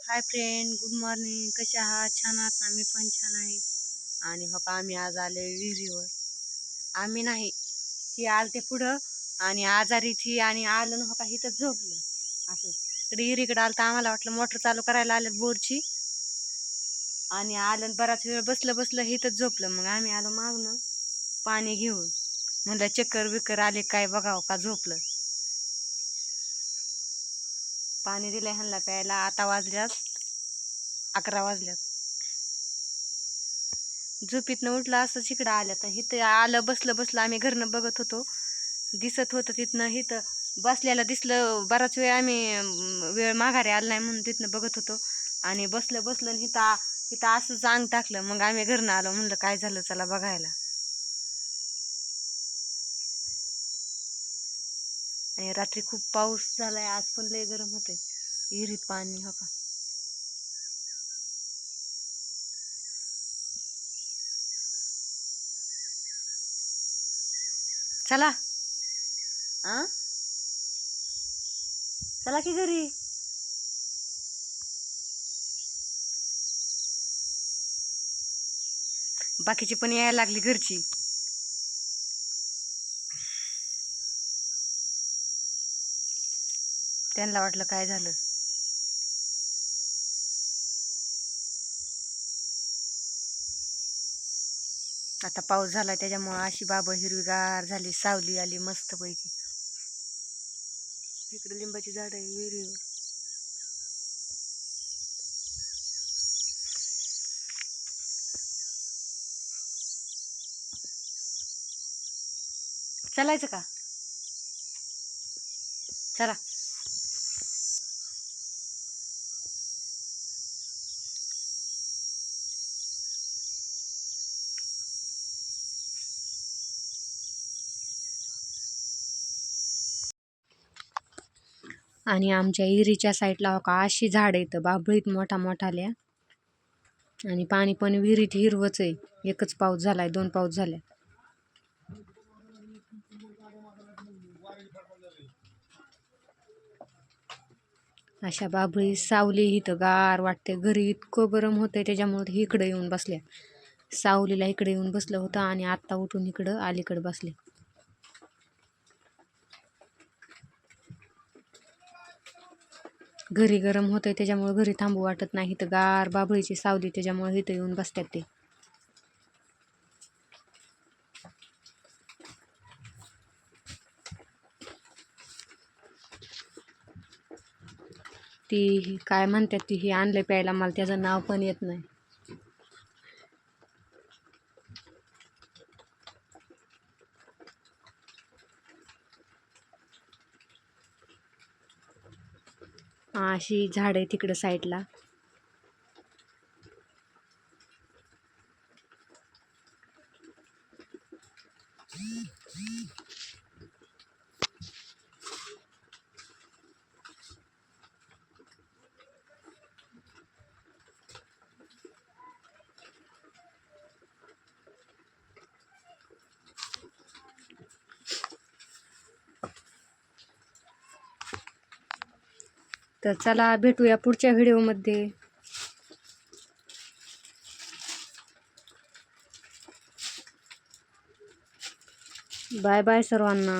Hi friend good morning कसे आहात? छान आहात आम्ही पण छान आहे. आणि हो का आम्ही आज आले विहिरीवर. आम्ही नाही ही आलते पुढं आणि आजारी थी आणि आलं न हो का इथं झोपलं. असं. इकडे विहिरीकडे आलं तर आम्हाला वाटलं मोटर चालू करायला आलं बोरची. आणि आलं बराच वेळ बसलं बसलं इथंच झोपलं. मग आम्ही आलो मागणं पाणी घेऊन. म्हणलं चक्कर बिक्कर आले काय बघावं का? झोपलं. पाणी दिलं ह्यांना प्यायला. आता वाजल्यात. अकरा वाजल्यात. झोपीतनं उठलं असं इकडं आलं तर इथं आलं बसलं बसलं आम्ही घरनं बघत होतो. दिसत होतं तिथनं इथं बसल्याला दिसलं बराच वेळ आम्ही वेळ माघारी आला नाही म्हणून तिथनं बघत होतो. आणि बसलं बसलं आणि इथं इथं असंच अंग टाकलं. मग आम्ही घरनं आलो. म्हणलं काय झालं? चला बघायला. आणि रात्री खूप पाऊस झालाय आज पण लय गरम होतंय. विहिरीत पाणी हो का चला. आ? चला की घरी. बाकीची पण यायला लागली घरची. त्यांना वाटलं काय झालं? आता पाऊस झाला त्याच्यामुळं अशी बाबा हिरवीगार झाली सावली आली मस्त पैकी इकडे लिंबाची झाड आहे विहिरीवर. चालायचं का? चला. आणि आमच्या इरीच्या साईडला हो का अशी झाड येतं बाभळीत मोठा मोठाल्या. आणि पाणी पण विहिरीत हिरवच आहे. एकच पाऊस झालाय दोन पाऊस झाल्या अशा बाभळी सावली इथं गार वाटते घरी इतकं गरम होतं त्याच्यामुळे त्याच्यामुळं इकडं येऊन बसल्या. सावलीला इकडे येऊन बसलं होतं आणि आत्ता उठून इकडं अलीकडे बसले. घरी गरम होते त्याच्यामुळं घरी थांबू वाटत नाही. तर गार बाभळीची सावली त्याच्यामुळं इथं येऊन बसतात ते. ती काय म्हणतात ती ही आणलं प्यायला. मला त्याचं नाव पण येत नाही. अशी झाड आहे तिकडं साईडला. तर चला भेटूया पुढच्या व्हिडिओमध्ये. बाय बाय सर्वांना.